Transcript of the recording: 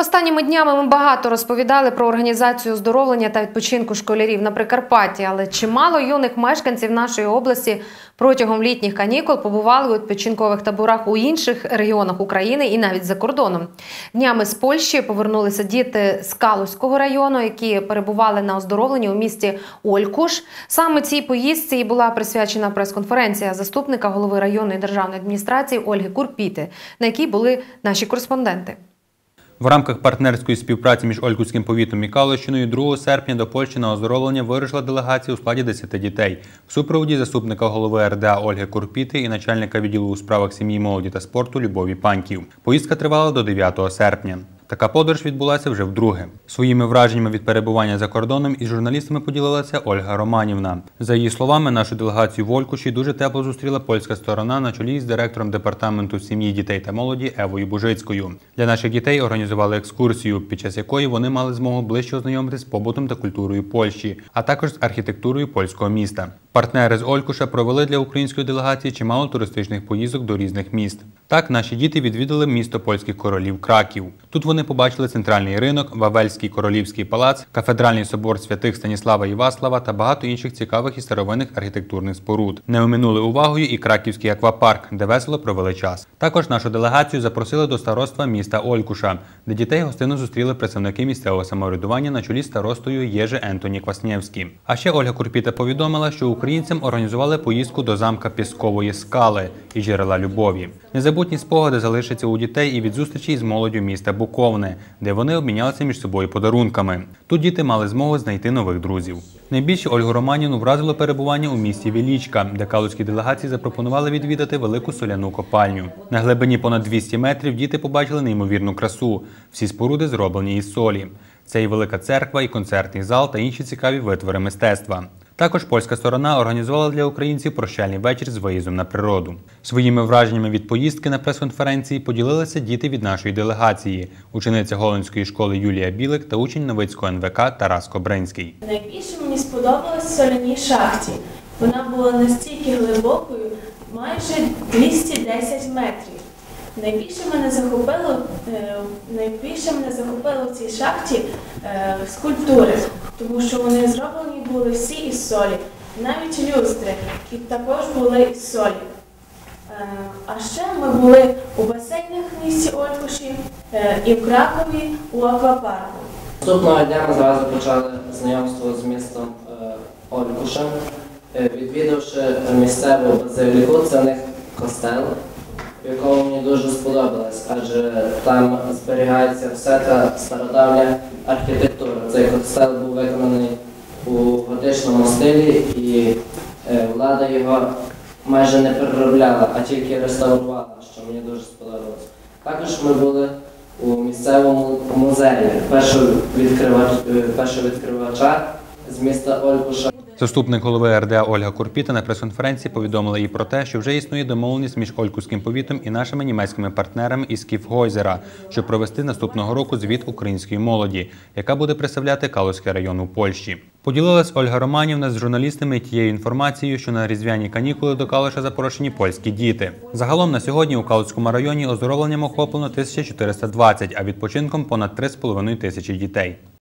Останніми днями ми багато розповідали про організацію оздоровлення та відпочинку школярів на Прикарпатті, але чимало юних мешканців нашої області протягом літніх канікул побували у відпочинкових таборах у інших регіонах України і навіть за кордоном. Днями з Польщі повернулися діти з Калузького району, які перебували на оздоровленні у місті Олькуш. Саме цій поїздці і була присвячена прес-конференція заступника голови районної державної адміністрації Ольги Курпіти, на якій були наші кореспонденти. В рамках партнерської співпраці між Олькутським повітом і Калищиною 2 серпня до Польщі на оздоровлення вирушила делегація у складі 10 дітей. В супроводі заступника голови РДА Ольги Курпіти і начальника відділу у справах сім'ї, молоді та спорту Любові Паньків. Поїздка тривала до 9 серпня. Така подорож відбулася вже вдруге. Своїми враженнями від перебування за кордоном із журналістами поділилася Ольга Романівна. За її словами, нашу делегацію в Олькуші дуже тепло зустріла польська сторона на чолі з директором департаменту сім'ї, дітей та молоді Евою Бужицькою. Для наших дітей організували екскурсію, під час якої вони мали змогу ближче ознайомитися з побутом та культурою Польщі, а також з архітектурою польського міста. Партнери з Олькуша провели для української делегації чимало туристичних поїздок до різних міст. Так, наші діти відвідали місто польських королів Краків. Тут вони побачили центральний ринок, Вавельський королівський палац, кафедральний собор святих Станіслава і Васлава та багато інших цікавих і старовинних архітектурних споруд. Не оминули увагою і Краківський аквапарк, де весело провели час. Також нашу делегацію запросили до староства міста Олькуша, де дітей гостину зустріли представники місцевого самоврядування на чолі старостою Єжи Ентоні Кваснєвський. А ще Ольга Курпіта повідомила, що українцям організували поїздку до замка Піскової скали і джерела любові. Незабутні спогади залишаться у дітей і від зустрічі з молоддю міста Буковне, де вони обмінялися між собою подарунками. Тут діти мали змогу знайти нових друзів. Найбільше Ольгу Романівну вразило перебування у місті Вілічка, де калузькі делегації запропонували відвідати велику соляну копальню. На глибині понад 200 метрів діти побачили неймовірну красу. Всі споруди зроблені із солі. Це і велика церква, і концертний зал та інші цікаві витвори мистецтва. Також польська сторона організувала для українців прощальний вечір з виїздом на природу. Своїми враженнями від поїздки на прес-конференції поділилися діти від нашої делегації, учениця Голландської школи Юлія Білик та учень Новицького НВК Тарас Кобринський. Найбільше мені сподобалась соляній шахті. Вона була настільки глибокою, майже 210 метрів. Найбільше мене захопило, е, найбільше мене захопило в цій шахті е, скульптури, тому що вони зроблені були всі із солі, навіть люстри, які також були із солі. Е, А ще ми були у басейнах в місті Олькуші е, і в Кракові у аквапарку. Наступного дня ми зразу почали знайомство з містом Олькушем, Е, відвідавши місцеву базиліку, це в них костел, в якому мені дуже сподобалось, адже там зберігається вся та стародавня архітектура. Цей костел був виконаний у готичному стилі і е, влада його майже не переробляла, а тільки реставрувала, що мені дуже сподобалось. Також ми були у місцевому музеї першого е, відкривача з міста Ольбуша. Заступник голови РДА Ольга Курпіта на прес-конференції повідомила і про те, що вже існує домовленість між Олькутським повітом і нашими німецькими партнерами із Кіфгойзера, щоб провести наступного року звіт української молоді, яка буде представляти Калузький район у Польщі. Поділилась Ольга Романівна з журналістами тією інформацією, що на різдвяні канікули до Калуша запрошені польські діти. Загалом на сьогодні у Калуцькому районі оздоровленням охоплено 1420, а відпочинком понад 3,5 тисячі дітей.